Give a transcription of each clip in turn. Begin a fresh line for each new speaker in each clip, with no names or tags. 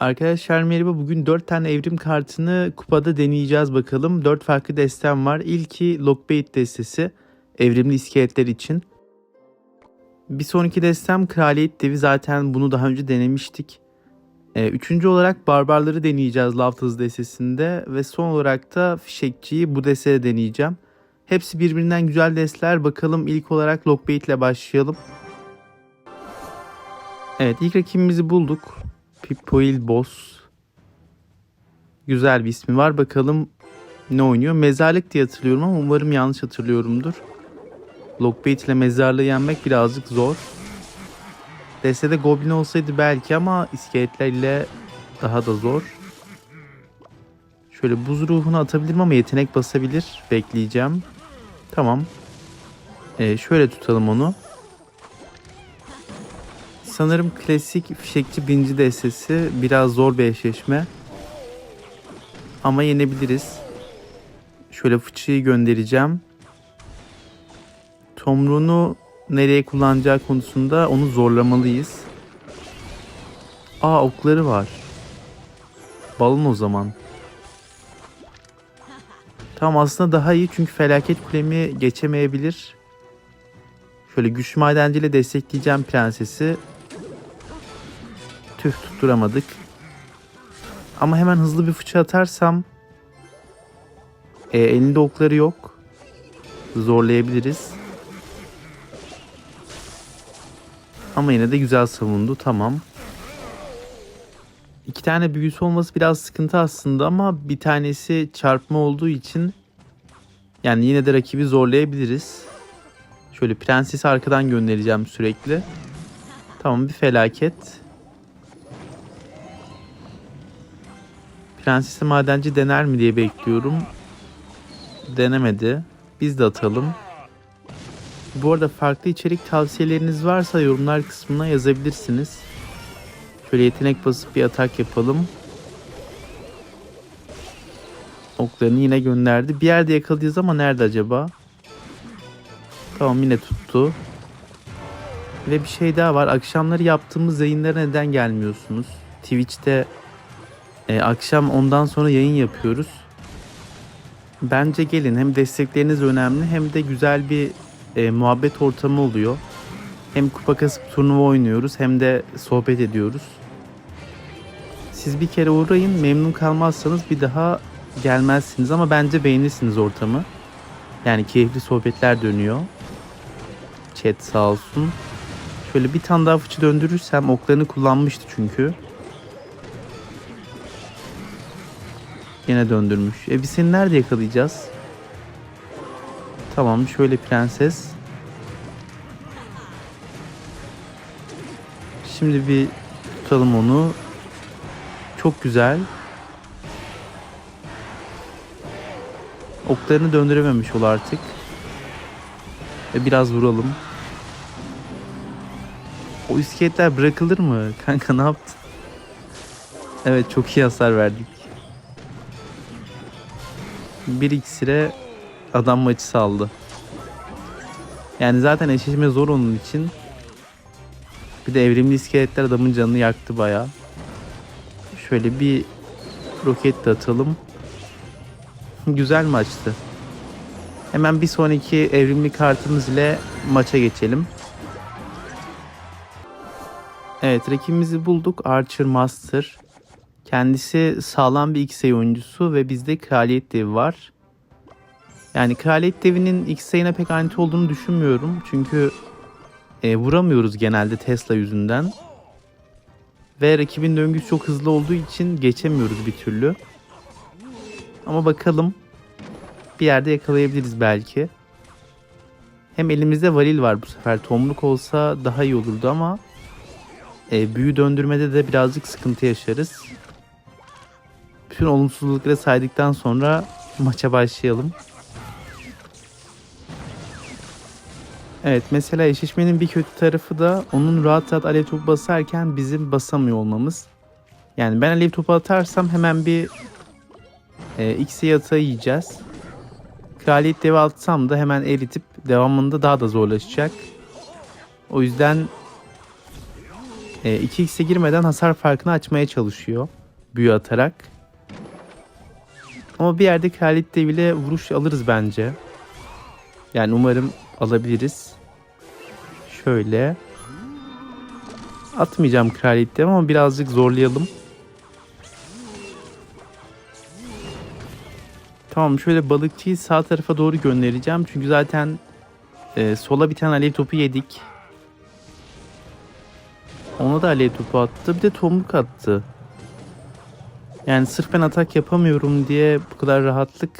Arkadaşlar merhaba. Bugün 4 tane evrim kartını kupada deneyeceğiz bakalım. 4 farklı destem var. İlki Lockbait destesi. Evrimli iskeletler için. Bir sonraki destem Kraliyet Devi. Zaten bunu daha önce denemiştik. Ee, üçüncü olarak Barbarları deneyeceğiz Lafız destesinde. Ve son olarak da Fişekçiyi bu destede deneyeceğim. Hepsi birbirinden güzel destler. Bakalım ilk olarak Lockbait ile başlayalım. Evet ilk rakibimizi bulduk. Pipoil Boss. Güzel bir ismi var. Bakalım ne oynuyor. Mezarlık diye hatırlıyorum ama umarım yanlış hatırlıyorumdur. Lockbait ile mezarlığı yenmek birazcık zor. Destede Goblin olsaydı belki ama iskeletlerle daha da zor. Şöyle buz ruhunu atabilirim ama yetenek basabilir. Bekleyeceğim. Tamam. Ee, şöyle tutalım onu. Sanırım klasik fişekçi binci destesi biraz zor bir eşleşme. Ama yenebiliriz. Şöyle fıçıyı göndereceğim. Tomruğunu nereye kullanacağı konusunda onu zorlamalıyız. Aa okları var. Balon o zaman. Tamam aslında daha iyi çünkü felaket kulemi geçemeyebilir. Şöyle güçlü madenciyle destekleyeceğim prensesi. Tüh tutturamadık. Ama hemen hızlı bir fıçı atarsam e, elinde okları yok. Zorlayabiliriz. Ama yine de güzel savundu. Tamam. İki tane büyüsü olması biraz sıkıntı aslında ama bir tanesi çarpma olduğu için yani yine de rakibi zorlayabiliriz. Şöyle prensesi arkadan göndereceğim sürekli. Tamam bir felaket. Prensesi madenci dener mi diye bekliyorum. Denemedi. Biz de atalım. Bu arada farklı içerik tavsiyeleriniz varsa yorumlar kısmına yazabilirsiniz. Şöyle yetenek basıp bir atak yapalım. Oklarını yine gönderdi. Bir yerde yakalayacağız ama nerede acaba? Tamam yine tuttu. Ve bir şey daha var. Akşamları yaptığımız yayınlara neden gelmiyorsunuz? Twitch'te e, akşam ondan sonra yayın yapıyoruz. Bence gelin. Hem destekleriniz önemli hem de güzel bir e, muhabbet ortamı oluyor. Hem kupa kasıp turnuva oynuyoruz hem de sohbet ediyoruz. Siz bir kere uğrayın memnun kalmazsanız bir daha gelmezsiniz ama bence beğenirsiniz ortamı. Yani keyifli sohbetler dönüyor. Chat sağ olsun. Şöyle bir tane daha fıçı döndürürsem oklarını kullanmıştı çünkü. Yine döndürmüş. E biz seni nerede yakalayacağız? Tamam şöyle prenses. Şimdi bir tutalım onu. Çok güzel. Oklarını döndürememiş ol artık. Ve biraz vuralım. O iskeletler bırakılır mı? Kanka ne yaptın? Evet çok iyi hasar verdik. Bir iksire adam maçı saldı. Yani zaten eşleşme zor onun için. Bir de evrimli iskeletler adamın canını yaktı baya. Şöyle bir roket de atalım. Güzel maçtı. Hemen bir sonraki evrimli kartımız ile maça geçelim. Evet rakibimizi bulduk. Archer Master. Kendisi sağlam bir X-Ray oyuncusu ve bizde Kraliyet Devi var. Yani Kraliyet Devi'nin X-Ray'ine pek anti olduğunu düşünmüyorum. Çünkü e, vuramıyoruz genelde Tesla yüzünden. Ve rakibin döngüsü çok hızlı olduğu için geçemiyoruz bir türlü. Ama bakalım bir yerde yakalayabiliriz belki. Hem elimizde varil var bu sefer. Tomruk olsa daha iyi olurdu ama e, büyü döndürmede de birazcık sıkıntı yaşarız. Bütün olumsuzlukları saydıktan sonra maça başlayalım. Evet mesela eşleşmenin bir kötü tarafı da onun rahat rahat alev topu basarken bizim basamıyor olmamız. Yani ben alev topu atarsam hemen bir e, X'e yatağı yiyeceğiz. Kraliyet devi atsam da hemen eritip devamında daha da zorlaşacak. O yüzden e, 2x'e girmeden hasar farkını açmaya çalışıyor. Büyü atarak. Ama bir yerde kraliyet deviyle vuruş alırız bence. Yani umarım alabiliriz. Şöyle. Atmayacağım kraliyet devi ama birazcık zorlayalım. Tamam şöyle balıkçıyı sağ tarafa doğru göndereceğim. Çünkü zaten e, sola bir tane alev topu yedik. Ona da alev topu attı. Bir de tomruk attı. Yani sırf ben atak yapamıyorum diye bu kadar rahatlık.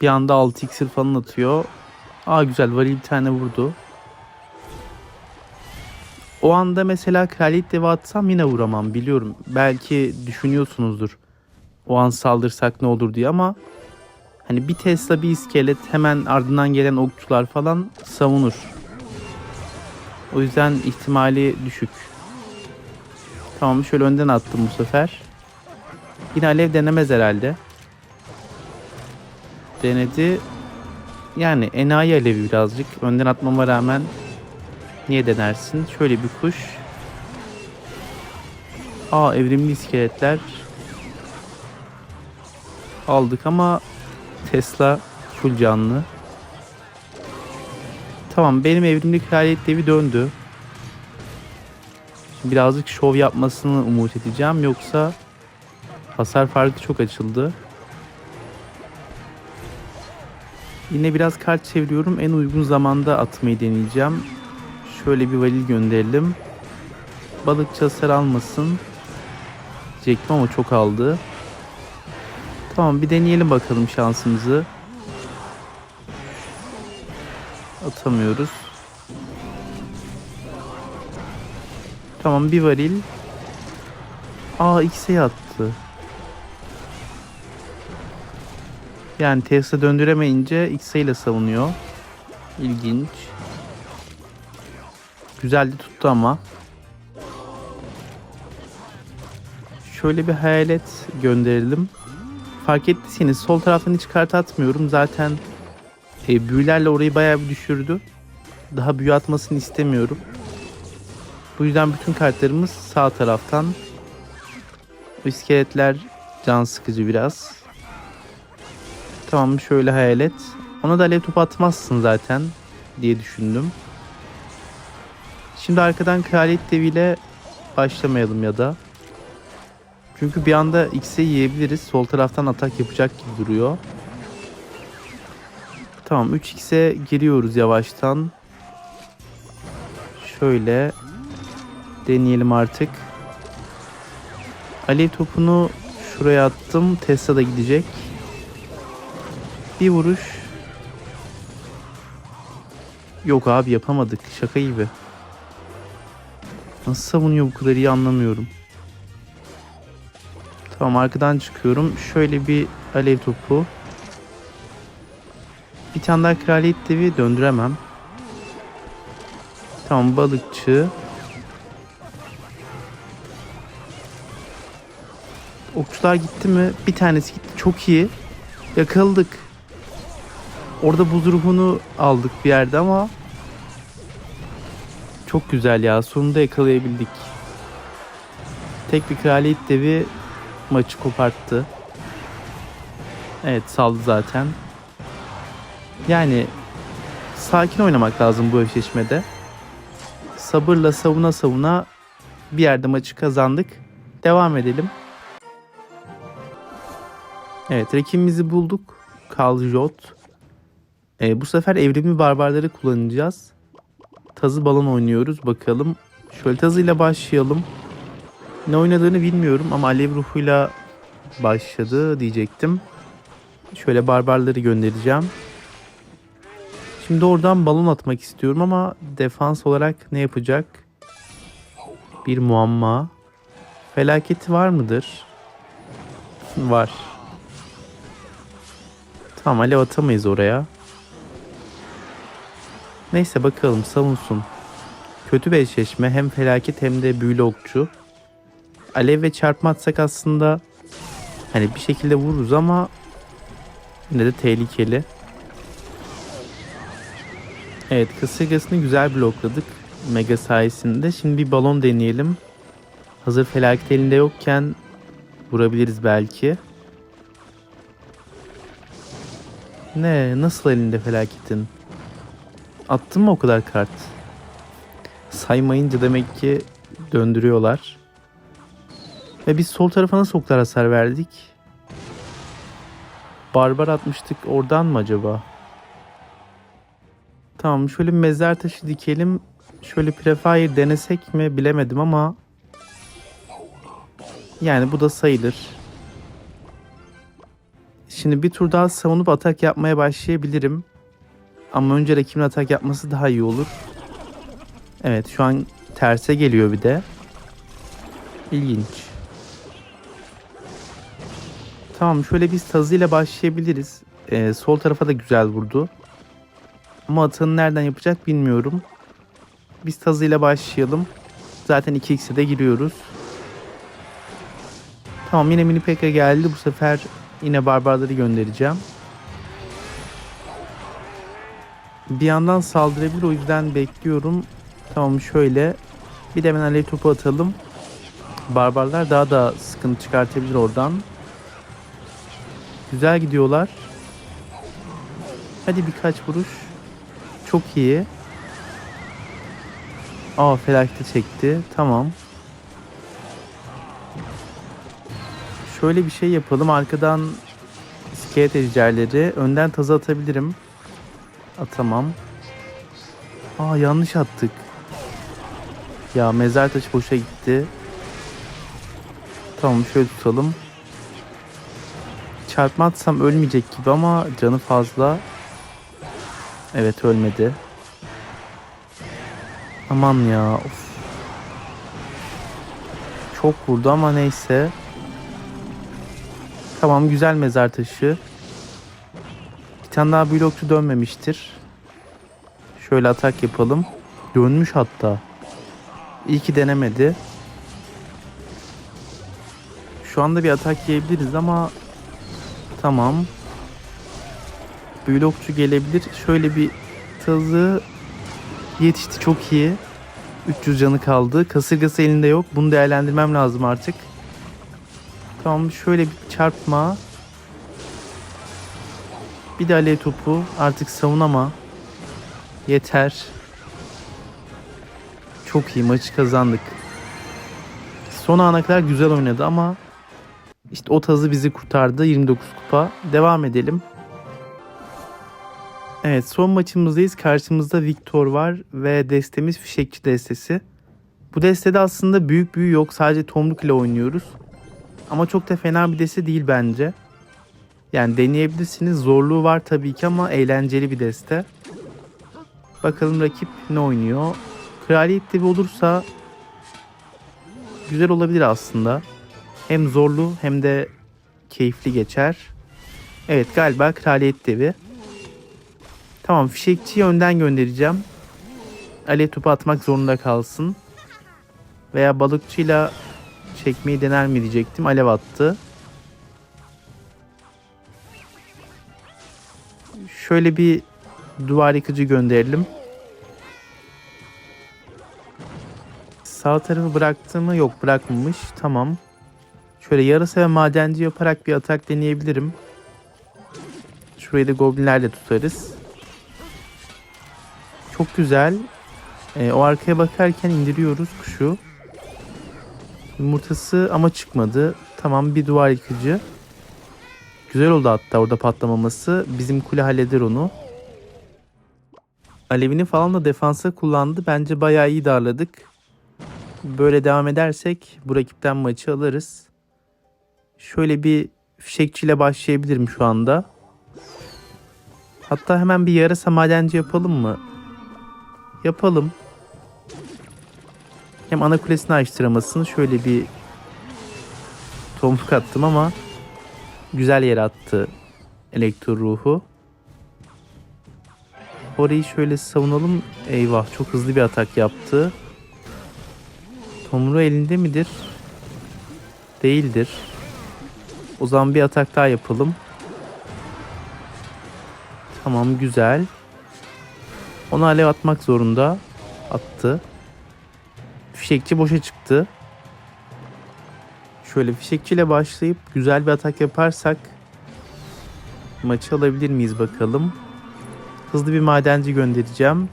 Bir anda 6 iksir falan atıyor. Aa güzel varil bir tane vurdu. O anda mesela kraliyet devi atsam yine vuramam biliyorum. Belki düşünüyorsunuzdur. O an saldırsak ne olur diye ama hani bir Tesla bir iskelet hemen ardından gelen okçular falan savunur. O yüzden ihtimali düşük. Tamam şöyle önden attım bu sefer. Yine alev denemez herhalde. Denedi. Yani enayi alevi birazcık. Önden atmama rağmen niye denersin? Şöyle bir kuş. Aa evrimli iskeletler. Aldık ama Tesla full canlı. Tamam benim evrimli kraliyet devi döndü. Birazcık şov yapmasını umut edeceğim yoksa hasar farkı çok açıldı. Yine biraz kart çeviriyorum. En uygun zamanda atmayı deneyeceğim. Şöyle bir valil gönderelim. Balıkçı hasar almasın. Diyecektim ama çok aldı. Tamam bir deneyelim bakalım şansımızı. Atamıyoruz. Tamam bir varil. Aa X'e attı. Yani Tesla döndüremeyince X'e ile savunuyor. İlginç. Güzeldi tuttu ama. Şöyle bir hayalet gönderelim. Fark ettiyseniz sol taraftan hiç kart atmıyorum. Zaten e, büyülerle orayı bayağı bir düşürdü. Daha büyü atmasını istemiyorum. Bu yüzden bütün kartlarımız sağ taraftan. İskeletler can sıkıcı biraz. Tamam şöyle hayal et. Ona da alev topu atmazsın zaten diye düşündüm. Şimdi arkadan kraliyet deviyle başlamayalım ya da. Çünkü bir anda X'e yiyebiliriz. Sol taraftan atak yapacak gibi duruyor. Tamam 3x'e giriyoruz yavaştan. Şöyle deneyelim artık. Alev topunu şuraya attım. Tesla da gidecek. Bir vuruş. Yok abi yapamadık. Şaka gibi. Nasıl savunuyor bu kadar iyi anlamıyorum. Tamam arkadan çıkıyorum. Şöyle bir alev topu. Bir tane daha kraliyet devi döndüremem. Tamam balıkçı. Okçular gitti mi? Bir tanesi gitti. Çok iyi. Yakaladık. Orada buz ruhunu aldık bir yerde ama çok güzel ya. Sonunda yakalayabildik. Tek bir kraliyet devi maçı koparttı. Evet saldı zaten. Yani sakin oynamak lazım bu eşleşmede. Sabırla savuna savuna bir yerde maçı kazandık. Devam edelim. Evet rakibimizi bulduk. Kaljot. Ee, bu sefer evrimli barbarları kullanacağız. Tazı balon oynuyoruz. Bakalım. Şöyle tazıyla başlayalım. Ne oynadığını bilmiyorum ama alev ruhuyla başladı diyecektim. Şöyle barbarları göndereceğim. Şimdi oradan balon atmak istiyorum ama defans olarak ne yapacak? Bir muamma. Felaketi var mıdır? Var. Tamam alev atamayız oraya. Neyse bakalım savunsun. Kötü bir eşleşme hem felaket hem de büyülü okçu. Alev ve çarpma atsak aslında hani bir şekilde vururuz ama yine de tehlikeli. Evet kasırgasını güzel blokladık. Mega sayesinde. Şimdi bir balon deneyelim. Hazır felaket elinde yokken vurabiliriz belki. Ne? Nasıl elinde felaketin? Attın mı o kadar kart? Saymayınca demek ki döndürüyorlar. Ve biz sol tarafa nasıl o hasar verdik? Barbar atmıştık oradan mı acaba? Tamam şöyle mezar taşı dikelim. Şöyle prefire denesek mi bilemedim ama yani bu da sayılır. Şimdi bir tur daha savunup atak yapmaya başlayabilirim. Ama önce rakibin atak yapması daha iyi olur. Evet şu an terse geliyor bir de. İlginç. Tamam şöyle biz tazıyla başlayabiliriz. Ee, sol tarafa da güzel vurdu. Ama atığını nereden yapacak bilmiyorum. Biz tazıyla başlayalım. Zaten 2x'e de giriyoruz. Tamam yine mini pekka geldi. Bu sefer yine barbarları göndereceğim. Bir yandan saldırabilir o yüzden bekliyorum. Tamam şöyle. Bir de hemen alev topu atalım. Barbarlar daha da sıkıntı çıkartabilir oradan. Güzel gidiyorlar. Hadi birkaç vuruş. Çok iyi. Aa felakete çekti. Tamam. Şöyle bir şey yapalım. Arkadan iskelet ejderleri. Önden tazı atabilirim. Atamam. Aa yanlış attık. Ya mezar taşı boşa gitti. Tamam şöyle tutalım. Çarpma atsam ölmeyecek gibi ama canı fazla. Evet ölmedi. Aman ya. Of. Çok vurdu ama neyse. Tamam güzel mezar taşı. Bir tane daha blokçu dönmemiştir. Şöyle atak yapalım. Dönmüş hatta. İyi ki denemedi. Şu anda bir atak yiyebiliriz ama tamam. Blokçu gelebilir. Şöyle bir tazı yetişti çok iyi. 300 canı kaldı. Kasırgası elinde yok. Bunu değerlendirmem lazım artık. Tamam şöyle bir çarpma. Bir de alev topu. Artık savunama. Yeter. Çok iyi maçı kazandık. Son ana kadar güzel oynadı ama işte o tazı bizi kurtardı. 29 kupa. Devam edelim. Evet son maçımızdayız. Karşımızda Victor var ve destemiz Fişekçi destesi. Bu destede aslında büyük büyü yok. Sadece tomruk ile oynuyoruz. Ama çok da fena bir deste değil bence. Yani deneyebilirsiniz. Zorluğu var tabii ki ama eğlenceli bir deste. Bakalım rakip ne oynuyor. Kraliyet devi olursa güzel olabilir aslında. Hem zorlu hem de keyifli geçer. Evet galiba kraliyet devi. Tamam fişekçiyi önden göndereceğim. Alev topu atmak zorunda kalsın. Veya balıkçıyla çekmeyi dener mi diyecektim. Alev attı. Şöyle bir duvar yıkıcı gönderelim. Sağ tarafı bıraktı mı? Yok bırakmamış. Tamam. Şöyle yarasa ve madenci yaparak bir atak deneyebilirim. Şurayı da goblinlerle tutarız. Çok güzel. Ee, o arkaya bakarken indiriyoruz kuşu. Yumurtası ama çıkmadı. Tamam bir duvar yıkıcı. Güzel oldu hatta orada patlamaması. Bizim kule halleder onu. Alevini falan da defansa kullandı. Bence bayağı iyi darladık. Böyle devam edersek bu rakipten maçı alırız. Şöyle bir fişekçiyle başlayabilirim şu anda. Hatta hemen bir yarasa madenci yapalım mı? Yapalım. Hem ana kulesini açtıramasın. Şöyle bir tomruk attım ama güzel yere attı elektro ruhu. Orayı şöyle savunalım. Eyvah çok hızlı bir atak yaptı. Tomru elinde midir? Değildir. O zaman bir atak daha yapalım. Tamam güzel. Onu alev atmak zorunda. Attı. Fişekçi boşa çıktı. Şöyle fişekçiyle başlayıp güzel bir atak yaparsak maçı alabilir miyiz bakalım. Hızlı bir madenci göndereceğim.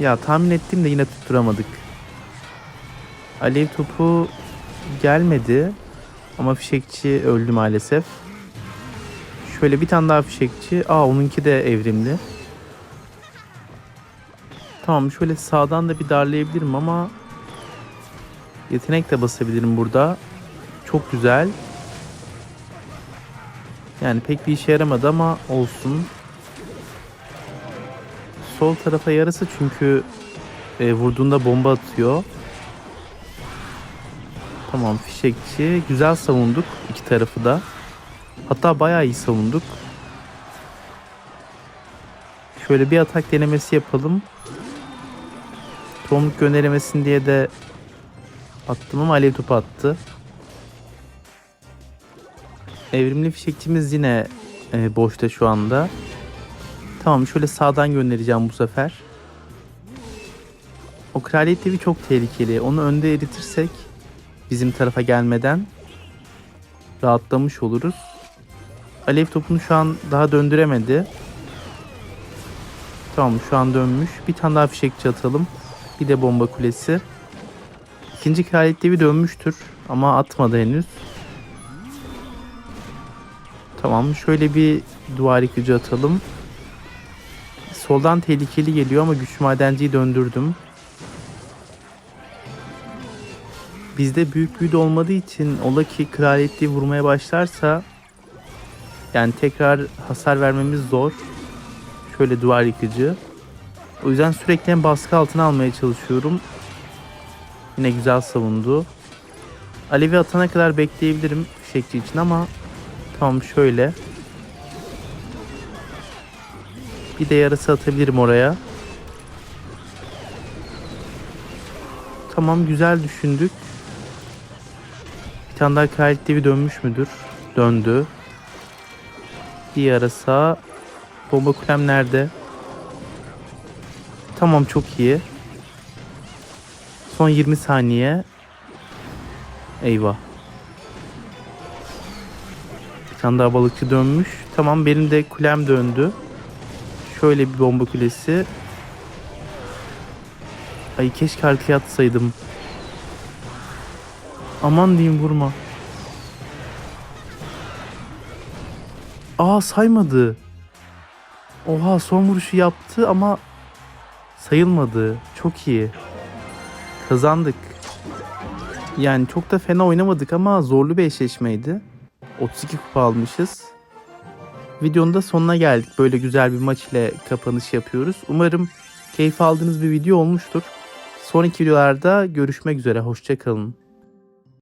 Ya tahmin ettim de yine tutturamadık. Alev topu gelmedi. Ama fişekçi öldü maalesef. Şöyle bir tane daha fişekçi. Aa onunki de evrimli. Tamam şöyle sağdan da bir darlayabilirim ama yetenek de basabilirim burada. Çok güzel. Yani pek bir işe yaramadı ama olsun. Sol tarafa yarası çünkü e, vurduğunda bomba atıyor. Tamam fişekçi. Güzel savunduk iki tarafı da. Hatta bayağı iyi savunduk. Şöyle bir atak denemesi yapalım. Tohumluk gönderemesin diye de attım ama alev topu attı. Evrimli fişekçimiz yine e, boşta şu anda. Tamam şöyle sağdan göndereceğim bu sefer. O kraliyet devi çok tehlikeli. Onu önde eritirsek bizim tarafa gelmeden rahatlamış oluruz. Alev topunu şu an daha döndüremedi. Tamam şu an dönmüş. Bir tane daha fişekçi atalım. Bir de bomba kulesi. İkinci kraliyet devi dönmüştür ama atmadı henüz. Tamam şöyle bir duvar yıkıcı atalım. Soldan tehlikeli geliyor ama güç madenciyi döndürdüm. Bizde büyük büyü olmadığı için ola ki kraliyetliği vurmaya başlarsa yani tekrar hasar vermemiz zor. Şöyle duvar yıkıcı. O yüzden sürekli baskı altına almaya çalışıyorum. Yine güzel savundu. Alevi atana kadar bekleyebilirim fişekçi için ama tamam şöyle. Bir de yarısı atabilirim oraya. Tamam güzel düşündük. Bir tane daha kraliyet devi dönmüş müdür? Döndü. Bir yarasa. Bomba kulem nerede? Tamam çok iyi. Son 20 saniye. Eyvah. Bir tane daha balıkçı dönmüş. Tamam benim de kulem döndü. Şöyle bir bomba kulesi. Ay keşke arkaya atsaydım. Aman diyeyim vurma. Aa saymadı. Oha son vuruşu yaptı ama sayılmadı. Çok iyi. Kazandık. Yani çok da fena oynamadık ama zorlu bir eşleşmeydi. 32 kupa almışız. Videonun da sonuna geldik. Böyle güzel bir maç ile kapanış yapıyoruz. Umarım keyif aldığınız bir video olmuştur. Sonraki videolarda görüşmek üzere. Hoşçakalın.